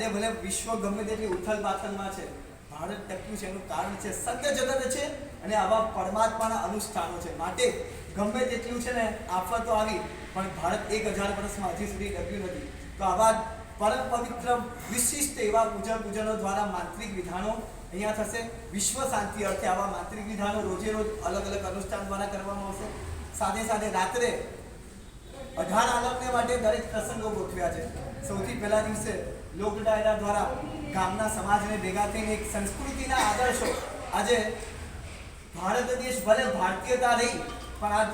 આજે ભલે વિશ્વ ગમે તેટલી ઉથલ પાથલમાં છે, ભારત ટક્યું છે, એનું કારણ છે સત્ય જગત છે અને આવા પરમાત્માના અનુષ્ઠાનો છે. માટે ગમે તેટલું છે ને આફતો આવી, પણ ભારત એક હજાર વર્ષમાં હજી સુધી ટક્યું નથી. તો આવા પરમ પવિત્ર, વિશિષ્ટ એવા પૂજા પૂજનો દ્વારા માંત્રિક વિધાનો અહીંયા થશે. વિશ્વ શાંતિ અર્થે આવા માંત્રિક વિધાનો રોજે રોજ અલગ અલગ અનુષ્ઠાન દ્વારા કરવામાં આવશે. સાથે સાથે રાત્રે અઢાર આલમને માટે દરેક પ્રસંગો ગોઠવ્યા છે. સૌથી પહેલા દિવસે લોક ડાયરા દ્વારા ગામના સમાજને ભેગા થઈને એક સંસ્કૃતિના આદર્શો આજે भारत देश भले भारतीयता रही पर आज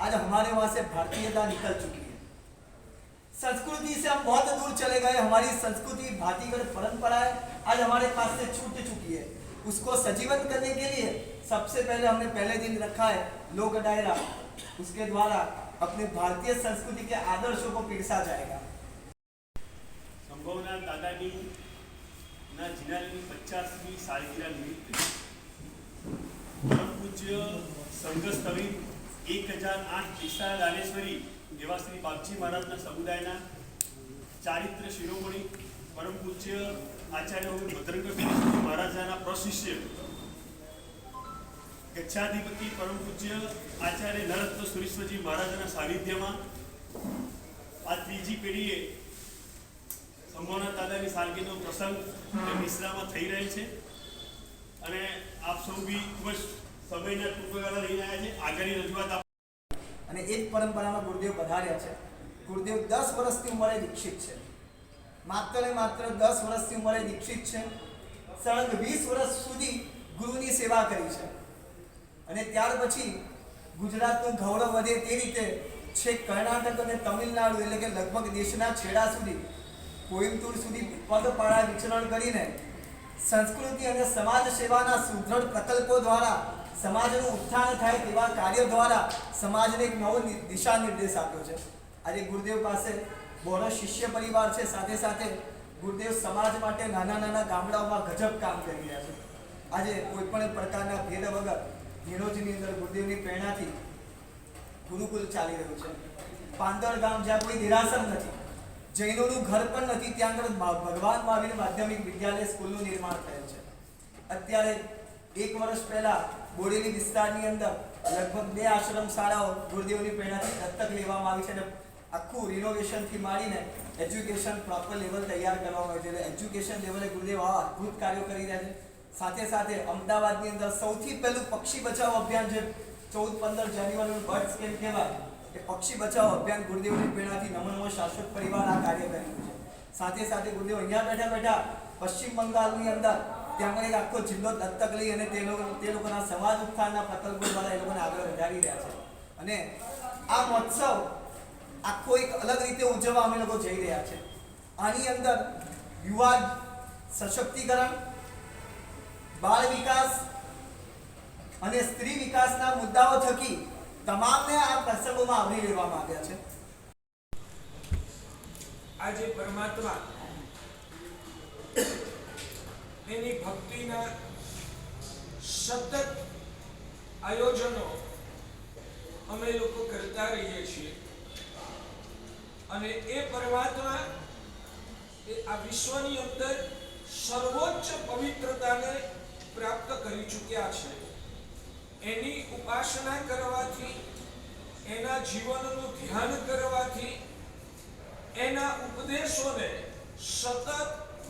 आज हमारे वहां से भारतीयता निकल चुकी है संस्कृति से हम बहुत दूर चले गए हमारी संस्कृति भातीगढ़ परंपराएं आज हमारे पास से छूट चुकी है उसको सजीवन करने के लिए सबसे पहले हमने पहले दिन रखा है लोक डायरा उसके द्वारा अपने भारतीय संस्कृति के आदर्शों को पिरसा जाएगा પચાસમી સાલગીરા નિમિત્તે પૂજ્ય સંઘસ્થળી એક હજાર આઠ દિશા લાલેશ્વરી એવા શ્રી બાપજી મહારાજના સમુદાયના ચારિત્ર શિરોમણી પરમ પૂજ્ય આચાર્ય ભદ્રંગ મહારાજાના પ્રશિષ્ય ગચ્છાધિપતિ પરમ પૂજ્ય આચાર્ય નરત્ન સુરેશ્વરજી મહારાજાના સાનિધ્યમાં આ ત્રીજી પેઢીએ સંભાવના દાદાની સાલગીનો પ્રસંગ મિશ્રામાં થઈ રહેલ છે. અને આપ સૌ બી ખૂબ જ સમયના ટૂંકગાળા લઈને આવ્યા છે. આગળની રજૂઆત આપ અને એ જ પરંપરામાં ગુરુદેવ પધાર્યા છે. ગુરુદેવ દસ વર્ષની ઉંમરે દીક્ષિત છે. માત્ર ને માત્ર દસ વર્ષની ઉંમરે દીક્ષિત છે. સળંગ વીસ વર્ષ સુધી ગુરુની સેવા કરી છે. અને ત્યાર પછી ગુજરાતનું ગૌરવ વધે તે રીતે છેક કર્ણાટક અને તમિલનાડુ એટલે કે લગભગ દેશના છેડા સુધી કોઈમ્બતુર સુધી પગપાળા વિચરણ કરીને સંસ્કૃતિ અને સમાજ સેવાના સુદૃઢ પ્રકલ્પો દ્વારા સમાજનું ઉત્થાન થાય તેવા કાર્યો દ્વારા સમાજને એક નવો દિશા નિર્દેશ આપ્યો છે. આજે ગુરુદેવ પાસે બહોળો શિષ્ય પરિવાર છે. સાથે સાથે ગુરુદેવ સમાજ માટે નાના નાના ગામડાઓમાં ગજબ કામ કરી રહ્યા છે. આજે કોઈ પણ પ્રકારના ભેદ વગર નિરોજની અંદર ગુરુદેવની પ્રેરણાથી ગુરુકુલ ચાલી રહ્યું છે. પાંદર ગામ જ્યાં કોઈ નિરાશન નથી જૈનોનું ઘર પણ નથી, ત્યાં આગળ ભગવાન મહાવીર માધ્યમિક વિદ્યાલય સ્કૂલનું નિર્માણ થયું છે. અત્યારે એક વર્ષ પહેલા બોડેલી વિસ્તારની અંદર લગભગ બે આશ્રમ શાળાઓ ગુરુદેવની પ્રેરણાથી દત્તક લેવામાં આવી છે અને આખું રિનોવેશનથી માંડીને એજ્યુકેશન પ્રોપર લેવલ તૈયાર કરવામાં આવ્યું છે. એટલે એજ્યુકેશન લેવલે ગુરુદેવ આવા અદ્ભુત કાર્યો કરી રહ્યા છે. સાથે સાથે અમદાવાદની અંદર સૌથી પહેલું પક્ષી બચાવ અભિયાન જે ચૌદ પંદર જાન્યુઆરીનું બર્ડ સ્કેન કહેવાય. કે પક્ષી બચાવ અભિયાન ગુરુદેવની પ્રેરણાથી નમનમો નમો શાશ્વત પરિવાર આ કાર્ય કર્યું છે. સાથે સાથે ગુરુદેવ અહીંયા બેઠા બેઠા પશ્ચિમ બંગાળની અંદર ત્યાં એક આખો જિલ્લો દત્તક લઈ અને તે લોકો તે લોકોના સમાજ ઉત્થાનના પ્રકલ્પો દ્વારા એ લોકોને આગળ વધારી રહ્યા છે. અને આ મહોત્સવ આખો એક અલગ રીતે ઉજવવા અમે લોકો જઈ રહ્યા છે. આની અંદર યુવા સશક્તિકરણ, બાળ વિકાસ અને સ્ત્રી વિકાસના મુદ્દાઓ થકી તમામને આ પ્રસંગોમાં આવરી લેવામાં આવ્યા છે. આજે પરમાત્મા એની ભક્તિના સતત આયોજનો અમે લોકો કરતા રહીએ છીએ. અને એ પરમાત્મા એ આ વિશ્વની અંદર સર્વોચ્ચ પવિત્રતાને પ્રાપ્ત કરી ચૂક્યા છે. એની ઉપાસના કરવાથી, એના જીવનનું ધ્યાન કરવાથી, એના ઉપદેશોને સતત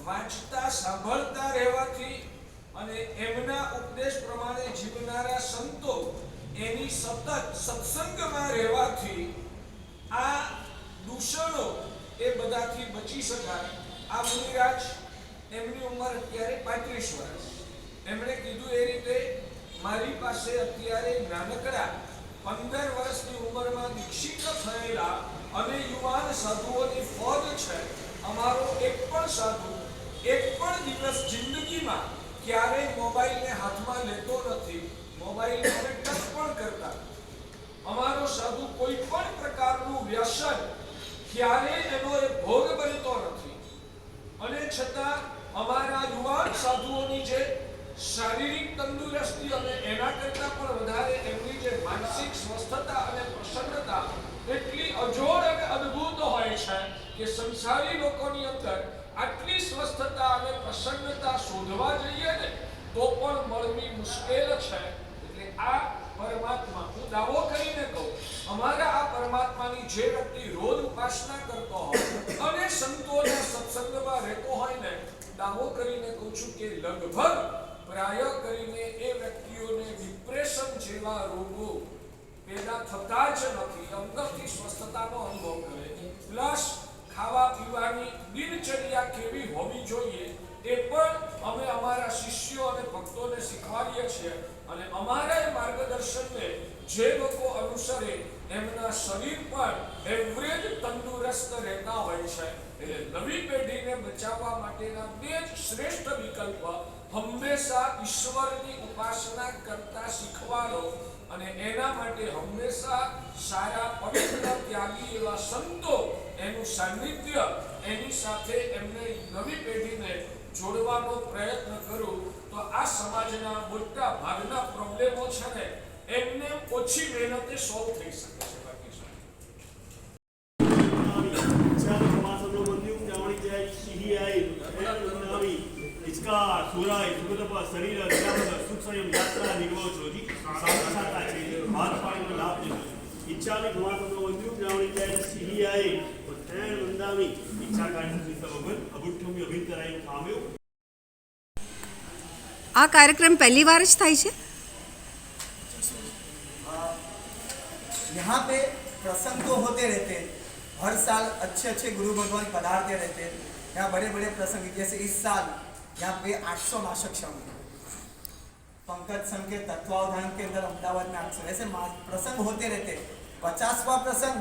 વાંચતા, સાંભળતા રહેવાથી અને એમના ઉપદેશ પ્રમાણે જીવનારા સંતો એની સતત સત્સંગમાં રહેવાથી આ દૂષણો એ બધાથી બચી શકાય. આ મુનિરાજ એમની ઉંમર અત્યારે પાંત્રીસ વર્ષ. એમણે કીધું એ રીતે મારી પાસે અત્યારે નાનકડા પંદર વર્ષની ઉંમરમાં દીક્ષિત થયેલા અને યુવાન સાધુઓની ફોજ છે. અમારો એક પણ સાધુ, એક પણ દિવસ જિંદગીમાં ક્યારેય મોબાઈલને હાથમાં લેતો નથી. મોબાઈલ અમે ટચ પણ કરતા. અમારો સાધુ કોઈ પણ પ્રકારનું વ્યસન ક્યારેય એનો ભોગ બનતો નથી. અને છતાં અમારા યુવાન સાધુઓની જે શારીરિક તંદુરસ્તી અને એના કરતાં પણ વધારે એમની જે માનસિક સ્વસ્થતા અને પ્રસન્નતા એટલી અજોડ અને અદ્ભુત કે સંસારી લોકોની અંદર આટલી સ્વસ્થતા અને પ્રસન્નતા શોધવા જઈએ ને, તો પણ મળવી મુશ્કેલ છે. એટલે આ પરમાત્મા હું દાવો કરીને કહું, અમારા આ પરમાત્માની જે વ્યક્તિ રોજ ઉપાસના કરતો હોય અને સંતોના સત્સંગમાં રહેતો હોય ને, દાવો કરીને કહું છું કે લગભગ પ્રાય કરીને એ વ્યક્તિઓને ડિપ્રેશન જેવા રોગો પેદા થતા જ નથી. અંગતથી સ્વસ્થતાનો અનુભવ કરે પ્લસ ખાવા પીવાની દિનચર્યા કેવી હોવી જોઈએ એ પણ અમે અમારા શિષ્યો અને ભક્તોને શીખવાડીએ છીએ અને અમારા માર્ગદર્શનને જે લોકો અનુસરે એમના શરીર પણ એવરેજ તંદુરસ્ત રહેતા હોય છે. એટલે નવી પેઢીને બચાવવા માટેના બે જ શ્રેષ્ઠ વિકલ્પ હંમેશા ઈશ્વરની ઉપાસના કરતા શીખવાનો અને એના માટે હંમેશા સારા પવિત્ર ત્યાગી એવા સંતો એનું સાનિધ્ય એની સાથે એમને નવી પેઢીને જોડવાનો પ્રયત્ન કરું, તો આ સમાજના મોટા ભાગના પ્રોબ્લેમો છે ને, એમને ઓછી મહેનતે સોલ્વ થઈ શકે છે. ઈચ્છાની ભવાસનો મંદિર જાવણી જાય સિહિયાએ ઉત્તરાયણ વંદામી ઈચ્છા કાઢી સિદ્ધ ભગવન અભુઠ્ઠમી અભિતરાય પામ્યો આ કાર્યક્રમ પહેલી વાર જ થાય છે यहाँ पे प्रसंग तो होते रहते हैं हर साल अच्छे अच्छे गुरु भगवान पधारते रहते हैं यहाँ बड़े बड़े प्रसंग जैसे इस साल यहाँ पे 800 नाशक संघ पंकज संघ के तत्वावधान के अंदर अहमदाबाद में 800 ऐसे प्रसंग होते रहते हैं। पचासवा प्रसंग।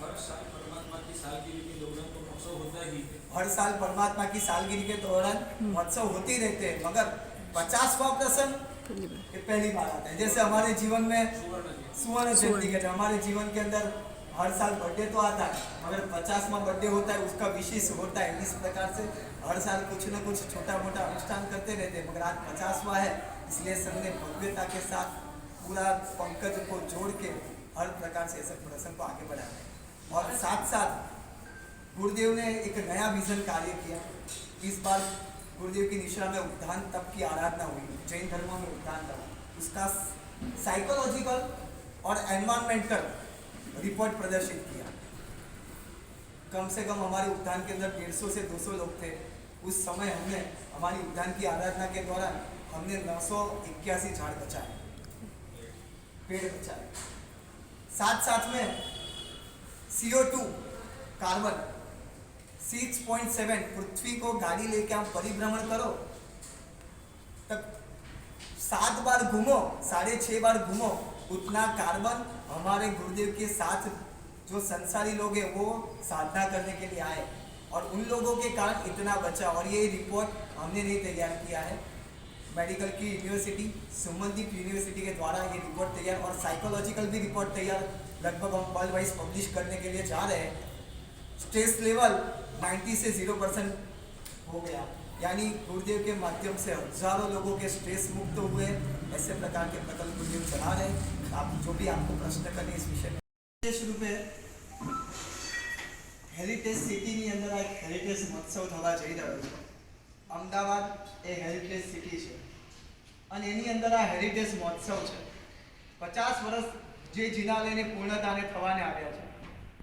हर साल परमात्मा की सालगिरी के दौरान तो महोत्सव होता ही हर साल परमात्मा की सालगिरह के दौरान महोत्सव होते ही रहते हैं। मगर पचासवा प्रसंग ये पहली बार आता है। जैसे हमारे जीवन में सुवर्ण सुवर्ण जयंती कहते हैं हमारे जीवन के अंदर हर साल बर्थडे तो आता है। मगर पचासवा बर्थडे होता है उसका विशेष होता है। इस प्रकार से हर साल कुछ न कुछ छोटा मोटा अनुष्ठान करते रहते हैं। मगर आज पचासवा है। इसलिए संघ ने भव्यता के साथ पूरा पंकज को जोड़ के हर प्रकार से ऐसे प्रसंग को आगे बढ़ाया। और साथ साथ गुरुदेव ने एक नया विजन कार्य किया। इस बार गुरुदेव की निशा में उद्धान तप की आराधना हुई। जैन धर्म में उद्धान तप। उसका साइकोलॉजिकल और एनवायरमेंटल रिपोर्ट प्रदर्शित किया। कम से कम हमारे उद्यान के अंदर डेढ़ सौ से दो सौ लोग थे। उस समय हमने हमारी उद्यान की आराधना के दौरान हमने नौ सौ इक्यासी झाड़ बचाए। पेड़ बचाए। साथ साथ में सीओ टू कार्बन 6.7 पृथ्वी को गाड़ी लेके आप परिभ्रमण करो। तब सात बार घूमो, साढ़े छह बार घूमो, उतना कार्बन हमारे गुरुदेव के साथ जो संसारी लोग हैं, वो साधना करने के लिए आए। और उन लोगों के कारण इतना बचा। और ये रिपोर्ट हमने नहीं तैयार किया है। मेडिकल की यूनिवर्सिटी संबंधित यूनिवर्सिटी के द्वारा ये रिपोर्ट तैयार और साइकोलॉजिकल भी रिपोर्ट तैयार लगभग हम वर्ल्ड वाइज पब्लिश करने के लिए जा रहे हैं स्ट्रेस लेवल 90 से जीरो परसेंट हो गया यानी गुरुदेव के माध्यम से हजारों लोगों के स्ट्रेस मुक्त हुए ऐसे प्रकार के प्रकल्प गुरुदेव चला रहे हैं आप जो भी आपको प्रश्न करने इस विषय में विशेष रूपे હેરિટેજ સિટીની અંદર આ એક હેરિટેજ મહોત્સવ થવા જઈ રહ્યો છે અમદાવાદ એ હેરિટેજ સિટી છે. અને એની અંદર આ હેરિટેજ મહોત્સવ છે. પચાસ વર્ષ જે જિનાલયને પૂર્ણતાને થવાને આવ્યા છે.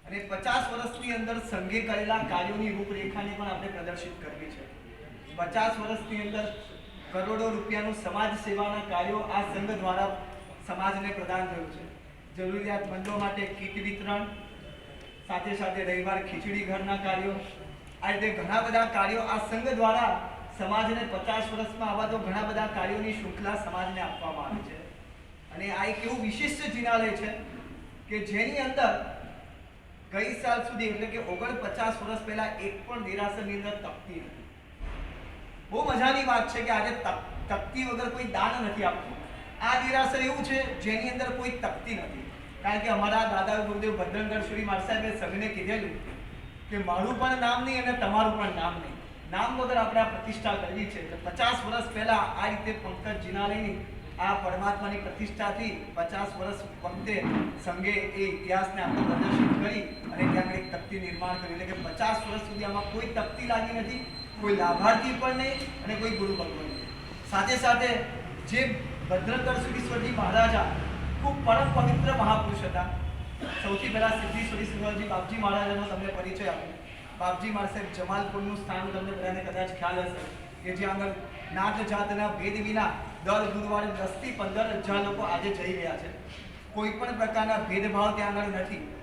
અને પચાસ વર્ષની અંદર સંઘે કરેલા કાર્યોની રૂપરેખાને પણ આપણે પ્રદર્શિત કરવી છે. પચાસ વર્ષની અંદર કરોડો રૂપિયાનું સમાજ સેવાના કાર્યો આ સંઘ દ્વારા સમાજને પ્રદાન થયું છે. જરૂરિયાતમંદો માટે કીટ વિતરણ, સાથે સાથે રવિવાર ખીચડી ઘરના કાર્યો, આ રીતે ઘણા બધા કાર્યો આ સંઘ દ્વારા સમાજને પચાસ વર્ષમાં આવા તો ઘણા બધા કાર્યોની શૃંખલા સમાજને આપવામાં આવી છે. અને આ એક એવું વિશિષ્ટ જિનાલય છે કે જેની અંદર ગઈ સાલ સુધી એટલે કે ઓગણપચાસ વર્ષ પહેલા એક પણ દેરાસરની અંદર તકતી નથી. બહુ મજાની વાત છે કે આજે તક- તકતી વગર કોઈ દાન નથી આપતું. આ દેરાસર એવું છે જેની અંદર કોઈ તકતી નથી. કારણ કે અમારા દાદા ગુરુદેવ ભદ્રંગર શ્રી માર સાહેબે કીધેલું કે મારું પણ નામ નહીં અને તમારું પણ નામ નહીં. નામ વગર આપણે પ્રતિષ્ઠા કરવી છે એટલે પચાસ વર્ષ પહેલા આ રીતે પંકજ જીનાલયની આ પરમાત્માની પ્રતિષ્ઠાથી પચાસ વર્ષ વખતે સંઘે એ ઇતિહાસને આપણે પ્રદર્શિત કરી અને ત્યાં આગળ એક તક નિર્માણ કર્યું. એટલે કે પચાસ વર્ષ સુધી આમાં કોઈ તકતી લાગી નથી, કોઈ લાભાર્થી પણ નહીં અને કોઈ ગુરુ ભગવાન નહીં. સાથે સાથે જે ભદ્રતર સુધીશ્વરજી મહારાજા ખૂબ પરમ પવિત્ર મહાપુરુષ હતા. સૌથી પહેલા સિદ્ધેશ્વરી સુરીશ્વરજી બાપજી મહારાજાનો તમને પરિચય આપું. બાપજી મહારાજ જમાલપુરનું સ્થાન તમને બધાને કદાચ ખ્યાલ હશે કે જ્યાં આગળ નાટ જાતના ભેદ વિના દર ગુરુવારે દસથી પંદર હજાર લોકો આજે જઈ રહ્યા છે. કોઈ પણ પ્રકારના ભેદભાવ ત્યાં આગળ નથી.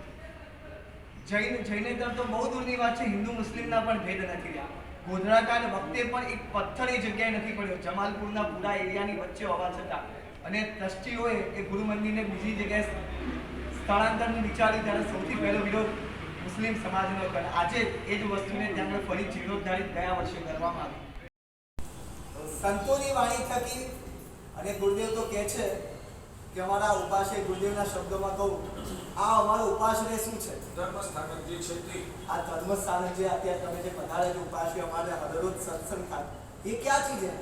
જૈન જૈનેતર તો બહુ દૂરની વાત છે, હિન્દુ મુસ્લિમના પણ ભેદ નથી રહ્યા. ગોધરાકાંડ વખતે પણ એક પથ્થર એ જગ્યાએ નથી પડ્યો. જમાલપુરના પૂરા એરિયાની વચ્ચે હોવા છતાં. અને ટ્રસ્ટીઓએ એ ગુરુ મંદિરને બીજી જગ્યાએ સ્થળાંતરનું વિચાર્યું. ત્યારે સૌથી પહેલો વિરોધ મુસ્લિમ સમાજનો કલ આજે એ જ વસ્તુને ત્યાં ફરી જીર્ણોદ્ધારિત ગયા વર્ષે કરવામાં આવી. સંતોની વાણી થકી અને ગુરુદેવ તો કહે છે કે અમારા ઉપાસે ગુરુદેવના શબ્દોમાં કહું આ અમારો ઉપાસને શું છે? ધર્મસ્થાનક જે છે તે. આ ધર્મસ્થાનક જે અત્યારે તમે જે પધારે છે ઉપાસ અમારે હરરોજ સત્સંગ થાય એ क्या चीज है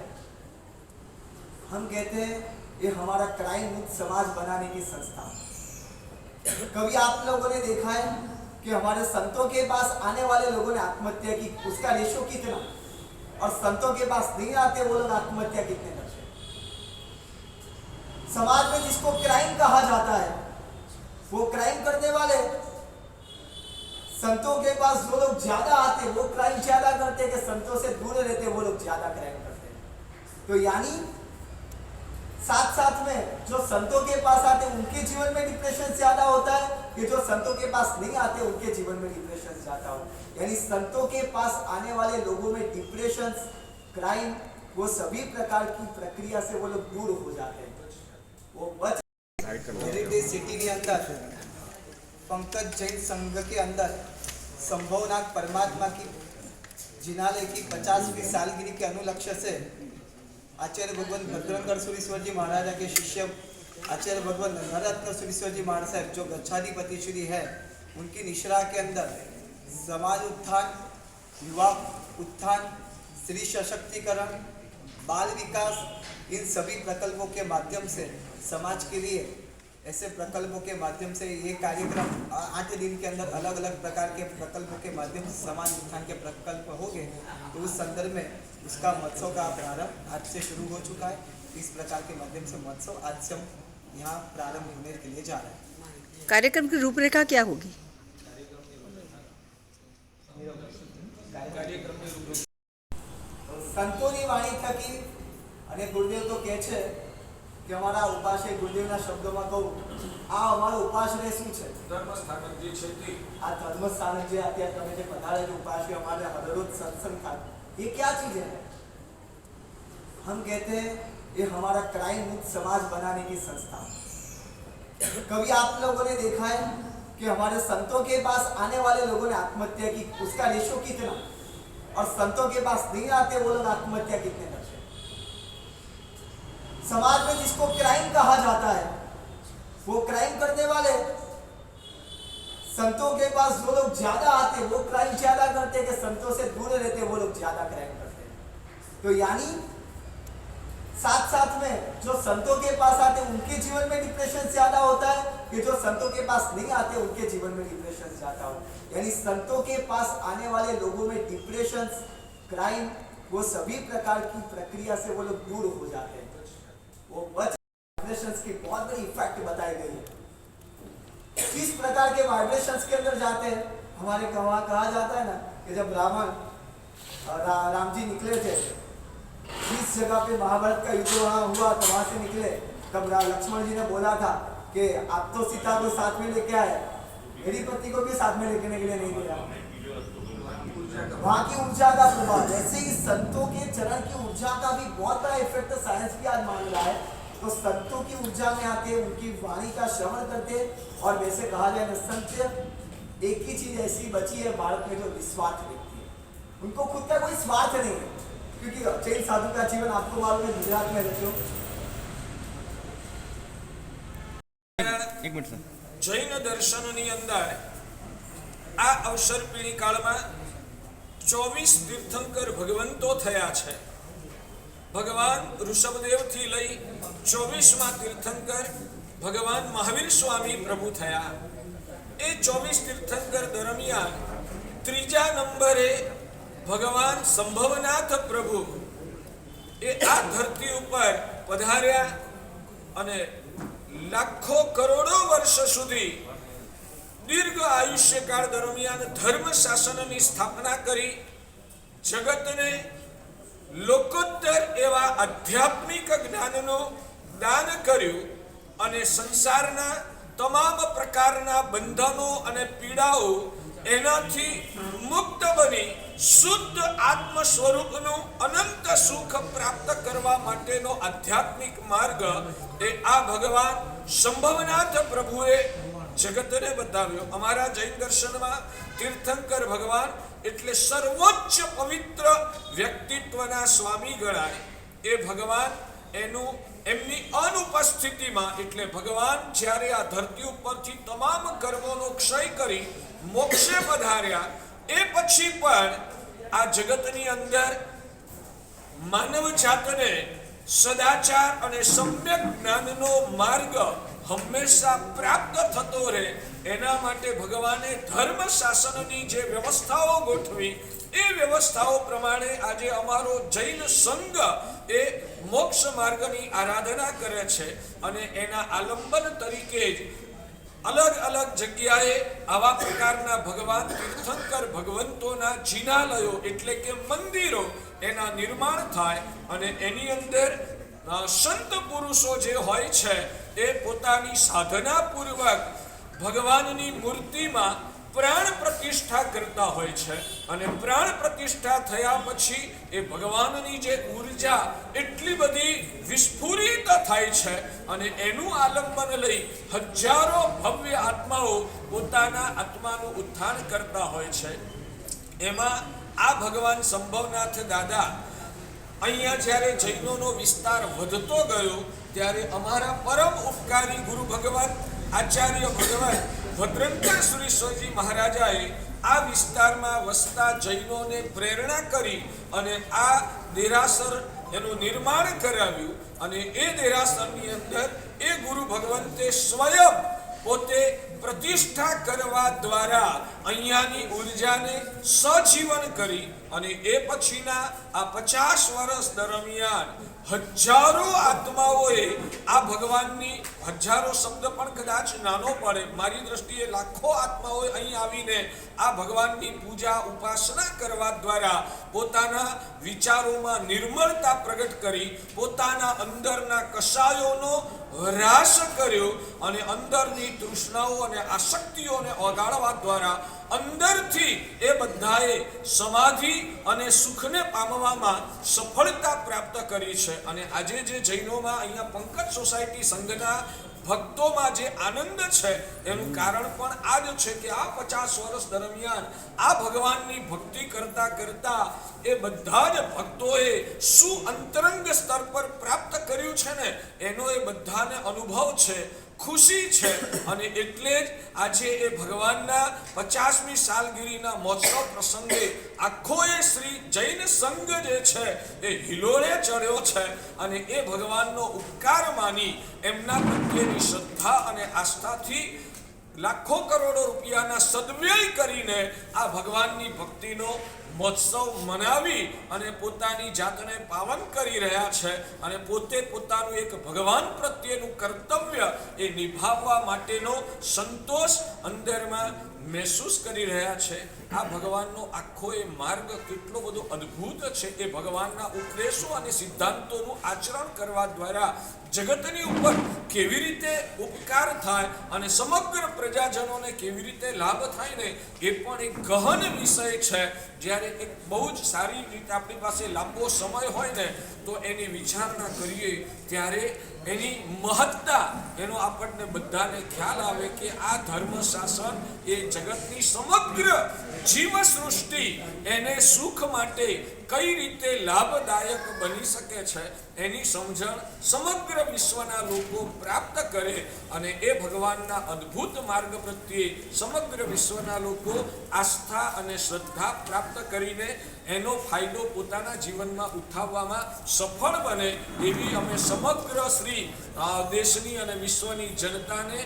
हम कहते हैं ये हमारा क्राइम मुक्त समाज बनाने की संस्था कभी आप कि हमारे संतों के पास आने वाले लोगों ने आत्महत्या की, उसका रेशो कितना? और संतों के पास नहीं आते वो लोग आत्महत्या कितने करते समाज में जिसको क्राइम कहा जाता है, वो क्राइम करने वाले, संतों के पास जो लोग ज़्यादा आते, वो क्राइम ज़्यादा करते कि संतों से दूर रहते, वो लोग ज़्यादा क्राइम करते तो यानी साथ साथ में जो संतों के पास आते, उनके जीवन में डिप्रेशन ज़्यादा होता है कि जो संतों के पास नहीं आते, उनके जीवन में डिप्रेशन जाता हो। यानी संतों के पास आने वाले लोगों में डिप्रेशन क्राइम वो सभी प्रकार की प्रक्रिया से वो लोग दूर हो जाते हैं। वो बच सिटी के अंदर, पंकज जैन संघ के अंदर, संभवनाथ परमात्मा की जिनालय की पचासवीं सालगिरी के अनुलक्ष्य से आचार्य भगवान भद्रंकर सुरेश्वर जी महाराजा के शिष्य आचार्य भगवान नरत्न सुरेश्वर जी महाराज जो गच्छाधिपति श्री है, उनकी निश्रा के अंदर समाज उत्थान, युवा उत्थान, स्त्री सशक्तिकरण, बाल विकास, इन सभी प्रकल्पों के माध्यम से समाज के लिए, ऐसे प्रकल्पों के माध्यम से ये कार्यक्रम आठ दिन के अंदर अलग अलग प्रकार के प्रकल्पों के माध्यम से समाज उत्थान के प्रकल्प होंगे तो उस संदर्भ में उसका महोत्सव का प्रारंभ आज से शुरू हो चुका है। इस प्रकार के माध्यम से महोत्सव आज से हम यहाँ प्रारंभ होने के लिए जा रहे हैं कार्यक्रम की रूपरेखा क्या होगी સંતોની વાણી થકી અને ગુરુદેવ તો કહે છે કે અમારા ઉપાશ્રય ગુરુદેવના શબ્દોમાં કહું આ અમારો ઉપાશ્રય શું છે ધર્મ સ્થાનક જે છે તે આ ધર્મસ્થાન જે અત્યારે તમે જે પધારે છે उपास्य हमारे हररोज सत्संग था ये क्या चीज है हम कहते हैं ये हमारा क्राइम मुक्त समाज बनाने की संस्था। कभी आप लोगों ने देखा है कि हमारे संतों के पास आने वाले लोगों ने आत्महत्या की? उसका रेशो कितना? और संतों के पास नहीं आते वो लोग आत्महत्या कितने करते? समाज में जिसको क्राइम कहा जाता है, वो क्राइम करने वाले संतों के पास जो लोग ज़्यादा आते वो क्राइम ज़्यादा करते कि संतों से दूर रहते वो लोग ज़्यादा क्राइम करते तो यानी साथ साथ में जो संतों के पास आते उनके जीवन में डिप्रेशन ज़्यादा होता है कि जो संतों के पास नहीं आते उनके जीवन में डिप्रेशन ज़्यादा हो। यानी संतों के पास आने वाले लोगों में डिप्रेशन क्राइम वो सभी प्रकार की प्रक्रिया से वो लोग दूर हो जाते हैं। वो बच वाइब्रेशंस की बहुत बड़ी इफ़ेक्ट बताई गई है। किस प्रकार के वाइब्रेशंस के अंदर जाते हैं? हमारे वहाँ कहा जाता है ना कि जब रावण रा, राम जी निकले थे जिस जगह पे महाभारत का युद्ध वहाँ हुआ तो वहाँ से निकले। तब लक्ष्मण जी ने बोला था कि आप तो सीता को साथ में लेके आए, मेरी पत्नी को भी साथ में लेके के लिए नहीं दिया। वहाँ की ऊर्जा का प्रभाव, जैसे ही संतों के चरण की ऊर्जा का भी बहुत बड़ा इफ़ेक्ट साइंस भी आज मान रहा है। तो संतों की ऊर्जा में आते उनकी वाणी का श्रवण करते और वैसे कहा जाए ना संत एक ही चीज़ ऐसी बची है, भारत में जो निस्वार्थ व्यक्ति है। उनको खुद का कोई स्वार्थ नहीं है। क्योंकि जैन साधु का जीवन आपको मालूम है गुजरात में रहते हो જૈન દર્શનની અંદર આ અવસર પીણી કાળમાં ચોવીસ તીર્થંકર ભગવંતો થયા છે ભગવાન ઋષભદેવથી લઈ ચોવીસમાં તીર્થંકર ભગવાન મહાવીર સ્વામી પ્રભુ થયા એ ચોવીસ તીર્થંકર દરમિયાન દરમિયાન ત્રીજા નંબરે ભગવાન સંભવનાથ પ્રભુ એ આ ધરતી ઉપર પધાર્યા અને લાખો કરોડો વર્ષ સુધી દીર્ઘ આયુષ્યકાળ દરમિયાન ધર્મ શાસનની સ્થાપના કરી, જગતને લોકોત્તર એવા આધ્યાત્મિક જ્ઞાનનું દાન કર્યું અને સંસારના તમામ પ્રકારના બંધનો અને પીડાઓ એનાથી મુક્ત બની શુદ્ધ આત્મ સ્વરૂપનું અનંત સુખ પ્રાપ્ત કરવા માટેનો આધ્યાત્મિક માર્ગ એ આ ભગવાન સંભવનાથ પ્રભુએ જગતને બતાવ્યો. અમારા જૈન દર્શનમાં તીર્થંકર ભગવાન એટલે સર્વોચ્ચ પવિત્ર વ્યક્તિત્વના સ્વામી ગણાય. એ ભગવાન એનું, એમની અનુપસ્થિતિમાં એટલે ભગવાન જ્યારે આ ધરતી ઉપરથી તમામ કર્મોનો ક્ષય કરી મોક્ષે પધાર્યા એ પછી પણ આ જગતની અંદર માનવ જાતને સદાચાર અને સમ્યક જ્ઞાનનો માર્ગ હંમેશા પ્રાપ્ત થતો રહે. એના માટે ભગવાને ધર્મ શાસનની જે વ્યવસ્થાઓ ગોઠવી, એ વ્યવસ્થાઓ પ્રમાણે આજે અમારો જૈન સંઘ એ મોક્ષ માર્ગની આરાધના કરે છે અને એના આલંબન તરીકે જ અલગ અલગ જગ્યાએ આવા પ્રકારના ભગવાન તીર્થંકર ભગવંતોના જિનાલયો એટલે કે મંદિરો એના નિર્માણ થાય અને એની અંદર સંત પુરુષો જે હોય છે, એ પોતાની સાધના પૂર્વક ભગવાનની મૂર્તિમાં પ્રાણ પ્રતિષ્ઠા કરતા હોય છે. અને પ્રાણ પ્રતિષ્ઠા થયા પછી એ ભગવાનની જે ઊર્જા એટલી બધી વિસ્ફુરિત થાય છે અને એનું આલંબન લઈ હજારો ભવ્ય આત્માઓ પોતાના આત્માનું ઉત્થાન કરતા હોય છે. એમાં આ ભગવાન સંભવનાથ દાદા અહીંયા જ્યારે જૈનોનો વિસ્તાર વધતો ગયો, ત્યારે અમારા પરમ ઉપકારી ગુરુ ભગવાન, આચાર્ય ભગવાન ભદ્રંકર સ્વામી મહારાજાએ આ વિસ્તારમાં વસતા જૈનોને પ્રેરણા કરી અને આ દેરાસર એનું નિર્માણ કરાવ્યું અને એ દેરાસરની અંદર એ ગુરુ ભગવંતે સ્વયં પોતે પ્રતિષ્ઠા કરવા દ્વારા અહીંયાની ઉર્જાને સજીવન કરી અને એ પછીના આ પચાસ વર્ષ દરમિયાન હજારો આત્માઓએ આ ભગવાનની હજારો શબ્દ પણ કદાચ નાનો પડે. મારી દ્રષ્ટિએ લાખો આત્માઓએ અહીં આવીને આ ભગવાનની પૂજા ઉપાસના કરવા દ્વારા પોતાના વિચારોમાં નિર્મળતા પ્રગટ કરી, પોતાના અંદરના કસાયોનો હ્રાસ કર્યો અને અંદરની તૃષ્ણાઓ અને આસક્તિઓને ઓગાળવા દ્વારા અંદરથી એ બધાએ સમાધિ અને સુખને પામવામાં સફળતા પ્રાપ્ત કરી છે. અને આજે જે જૈનોમાં અહીંયા પંકજ સોસાયટી સંઘના ભક્તોમાં જે આનંદ છે, એનું કારણ પણ આ જ છે કે આ પચાસ વર્ષ દરમિયાન આ ભગવાનની ભક્તિ કરતા કરતા એ બધા જ ભક્તોએ શું અંતરંગ સ્તર પર પ્રાપ્ત કર્યું છે ને, એનો એ બધાને અનુભવ છે. ખુશી છે. અને એટલે જ આજે એ ભગવાનના પચાસમી સાલગીરીના મહોત્સવ પ્રસંગે આખો એ શ્રી જૈન સંઘ જે છે એ હિલોળે ચડ્યો છે. અને એ ભગવાનનો ઉપકાર માની એમના પ્રત્યેની શ્રદ્ધા અને આસ્થાથી લાખો કરોડો રૂપિયાના સદવ્યય કરીને આ ભગવાનની ભક્તિનો મહોત્સવ મનાવી અને પોતાની જાતને પાવન કરી રહ્યા છે અને પોતે પોતાનું એક ભગવાન પ્રત્યેનું કર્તવ્ય એ નિભાવવા માટેનો સંતોષ અંદરમાં મહેસૂસ કરી રહ્યા છે, આ ભગવાનનો આખો એ માર્ગ કેટલો બધો અદ્ભુત છે, એ ભગવાનના ઉપદેશો અને સિદ્ધાંતોનું આચરણ કરવા દ્વારા જગતની ઉપર કેવી રીતે ઉપકાર થાય અને સમગ્ર પ્રજાજનોને કેવી રીતે લાભ થાય ને, એ પણ એક ગહન વિષય છે. જ્યારે એક બહુ જ સારી રીતે આપણી પાસે લાંબો સમય હોય ને, તો એની વિચારણા કરીએ, ત્યારે એની મહત્તા, એનો આપણને બધાને ખ્યાલ આવે કે આ ધર્મ શાસન એ જગતની સમગ્ર જીવ સૃષ્ટિ એને સુખ માટે કઈ રીતે લાભદાયક બની શકે છે એની સમજણ સમગ્ર વિશ્વના લોકો પ્રાપ્ત કરે અને એ ભગવાનના અદ્ભુત માર્ગ પ્રત્યે સમગ્ર વિશ્વના લોકો આસ્થા અને શ્રદ્ધા પ્રાપ્ત કરીને એનો ફાયદો પોતાના જીવનમાં ઉઠાવવામાં સફળ બને એવી અમે સમગ્ર શ્રી દેશની અને વિશ્વની જનતાને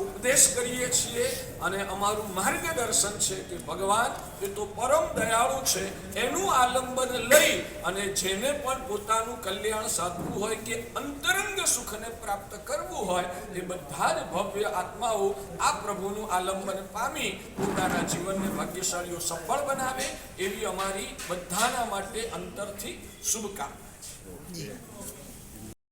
ઉપદેશ કરીએ છીએ અને અમારું માર્ગદર્શન છે કે ભગવાન એ તો પરમ દયાળુ છે, એનું આલંબન લઈ અને જેને પણ પોતાનું કલ્યાણ સાધવું હોય કે અંતરંગ સુખને પ્રાપ્ત કરવું હોય, એ બધા જ ભવ્ય આત્માઓ આ પ્રભુનું આલંબન પામી પોતાના જીવનને ભાગ્યશાળીઓ સફળ બનાવે, એવી અમારી બધાના માટે અંતરથી શુભકામના.